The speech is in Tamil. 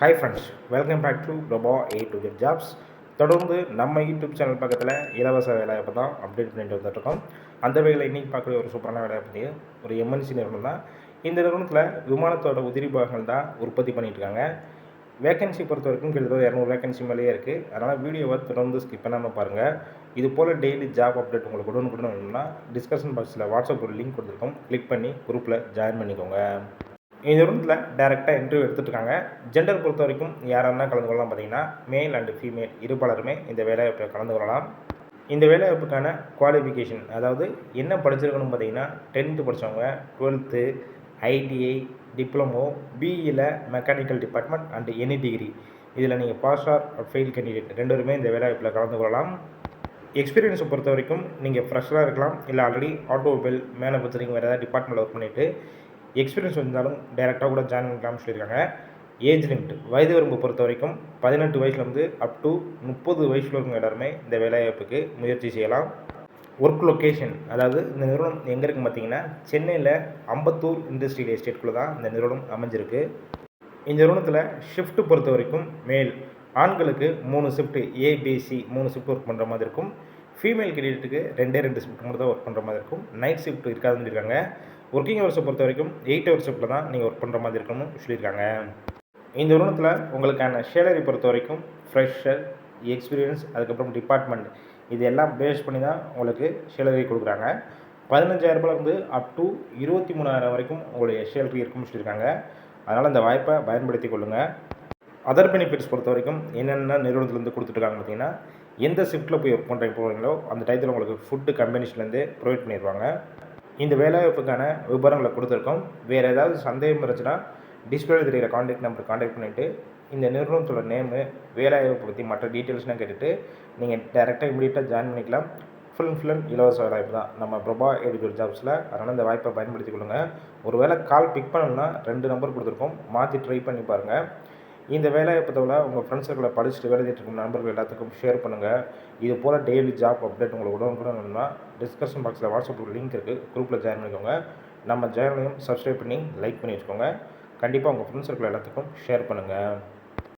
Hi friends welcome back to Prabha A to get jobs தொடர்ந்து நம்ம யூடியூப் சேனல் பக்கத்தில் இலவச வேலைவாய்ப்பு தான் அப்டேட் பண்ணிட்டு வந்துட்டுருக்கோம் அந்த வகையில் இன்றைக்கி பார்க்கக்கூடிய ஒரு சூப்பரான வேலை பற்றி ஒரு எம்என்சி நிறுவனம் தான். இந்த நிறுவனத்தில் விமானத்தோட உதிரி பாகங்கள் தான் உற்பத்தி பண்ணிட்டுருக்காங்க வேகன்சி பொறுத்த வரைக்கும் கிட்டத்தட்ட இரநூறு வேகன்சி மேலேயே இருக்குது அதனால் வீடியோவை தொடர்ந்து ஸ்கிப் பண்ணாமல் பாருங்கள் இது போல் டெய்லி ஜாப் அப்டேட் உங்களுக்கு உடனுக்குடன் வேணும்னா டிஸ்கஷன் பாக்ஸில் வாட்ஸ்அப் ஒரு லிங்க் கொடுத்துருக்கோம். கிளிக் பண்ணி குரூப்பில் ஜாயின் பண்ணிக்கோங்க. நிறுவனத்தில் டேரெக்டாக இன்டர்வியூ எடுத்துகிட்டு ஜெண்டர் பொறுத்த வரைக்கும் யாரெல்லாம் கலந்து கொள்ளலாம் பார்த்தீங்கன்னா மேல் அண்டு ஃபீமேல் இருப்பாளருமே இந்த வேலைவாய்ப்பில் கலந்து கொள்ளலாம். இந்த வேலைவாய்ப்புக்கான குவாலிஃபிகேஷன் அதாவது என்ன படிச்சிருக்கணும் பார்த்தீங்கன்னா டென்த்து படித்தவங்க twelfth ITI diploma பிஇயில் mechanical department and any degree இதில் நீங்கள் பாஸ் ஆர் ஃபெயில் கேண்டிடேட் ரெண்டு பேருமே இந்த வேலைவாய்ப்பில் கலந்து கொள்ளலாம். எக்ஸ்பீரியன்ஸை பொறுத்த வரைக்கும் நீங்கள் ஃப்ரெஷ்ஷாக இருக்கலாம். இல்லை ஆல்ரெடி ஆட்டோமொபைல் மேனுஃபேக்சரிங் வேறு ஏதாவது டிபார்ட்மெண்ட்டில் ஒர்க் பண்ணிவிட்டு எக்ஸ்பீரியன்ஸ் இருந்தாலும் டேரெக்டாக கூட ஜாயின் பண்ணிக்கலாம்னு சொல்லியிருக்காங்க. ஏஜ் லிமிட் வயது வரம்பு பொறுத்த வரைக்கும் பதினெட்டு வயசுலேருந்து அப் டு முப்பது வயசில் இருக்கவங்க எல்லாருமே இந்த வேலைவாய்ப்புக்கு முயற்சி செய்யலாம். ஒர்க் லொக்கேஷன் அதாவது இந்த நிறுவனம் எங்கே இருக்குது பார்த்தீங்கன்னா சென்னையில் அம்பத்தூர் இண்டஸ்ட்ரியல் எஸ்டேட்குள்ளே தான் இந்த நிறுவனம் அமைஞ்சிருக்கு. இந்த நிறுவனத்தில் ஷிஃப்ட் பொறுத்த வரைக்கும் மேல் ஆண்களுக்கு மூணு ஷிஃப்ட் ஏபிசி மூணு ஷிஃப்ட் ஒர்க் பண்ணுற மாதிரி இருக்கும். ஃபீமேல் கேண்டிடேட்டுக்கு ரெண்டே ரெண்டு ஷிஃப்ட் மட்டும் தான் ஒர்க் பண்ணுற மாதிரி இருக்கும். நைட் ஷிஃப்ட் இருக்காதுன்னு சொல்லியிருக்காங்க. ஒர்க்கிங் ஹவர்ஸை பொறுத்த வரைக்கும் எயிட் ஹவர்ஸ் தான் நீங்கள் ஒர்க் பண்ணுற மாதிரி இருக்கணும்னு சொல்லியிருக்காங்க. இந்த நிறுவனத்தில் உங்களுக்கான சேலரி பொறுத்த வரைக்கும் ஃப்ரெஷர் எக்ஸ்பீரியன்ஸ் அதுக்கப்புறம் டிபார்ட்மெண்ட் இது எல்லாம் பேஸ் பண்ணி தான் உங்களுக்கு சேலரி கொடுக்குறாங்க. பதினஞ்சாயிரரூபாலேருந்து அப் டு இருபத்தி மூணாயிரம் வரைக்கும் உங்களுடைய சேலரி இருக்கும்னு சொல்லியிருக்காங்க. அதனால் இந்த வாய்ப்பை பயன்படுத்தி கொள்ளுங்கள் அதர் பெனிஃபிட்ஸ் பொறுத்த வரைக்கும் என்னென்ன நிறுவனத்துலேருந்து கொடுத்துட்ருக்காங்க பார்த்தீங்கன்னா எந்த ஷிஃப்ட்டில் போய் ஒர்க் பண்ணுறீங்க போகிறீங்களோ அந்த டயத்தில் உங்களுக்கு ஃபுட்டு கம்பெனிஸ்லேருந்து ப்ரொவைட் பண்ணிடுவாங்க இந்த வேலைவாய்ப்புக்கான விவரங்களை கொடுத்துருக்கோம். வேறு ஏதாவது சந்தேகம் இருந்துச்சுன்னா டிஸ்பிளே தெரிகிற காண்டாக்ட் நம்பர் காண்டாக்ட் பண்ணிவிட்டு இந்த நிறுவனத்தோட நேமு வேலைவாய்ப்பு பற்றி மற்ற டீட்டெயில்ஸ்லாம் கேட்டுட்டு நீங்கள் டேரெக்டாக இமீடியட்டாக ஜாயின் பண்ணிக்கலாம். ஃபுல் அண்ட் ஃபுல் அண்ட் இலவச வாய்ப்பு தான். நம்ம பிரபா எடிக்கல் ஜாப்ஸில் அதனால் இந்த வாய்ப்பை பயன்படுத்தி கொள்ளுங்கள் ஒரு வேளை கால் பிக் பண்ணணும்னா ரெண்டு நம்பர் கொடுத்துருக்கோம். மாற்றி ட்ரை பண்ணி பாருங்கள் இந்த வேலைவாய்ப்புத்தவில் உங்கள் ஃப்ரெண்ட்ஸ் சர்க்கிளில் படிச்சுட்டு வேலை தேடிட்டு இருக்கும் நண்பர்கள் எல்லாத்துக்கும் ஷேர் பண்ணுங்கள் இது போல் டெய்லி ஜாப் அப்டேட் உங்களுக்கு உடனுக்குடன் வேணும்னா டிஸ்கஷன் பாக்ஸில் வாட்ஸ்அப் லிங்க் இருக்குது குரூப்பில் ஜாயின் பண்ணிக்கோங்க. நம்ம சேனலையும் சப்ஸ்கிரைப் பண்ணி லைக் பண்ணி வச்சுக்கோங்க. கண்டிப்பாக உங்கள் ஃப்ரெண்ட்ஸ் சர்க்கிள் எல்லாத்துக்கும் ஷேர் பண்ணுங்கள்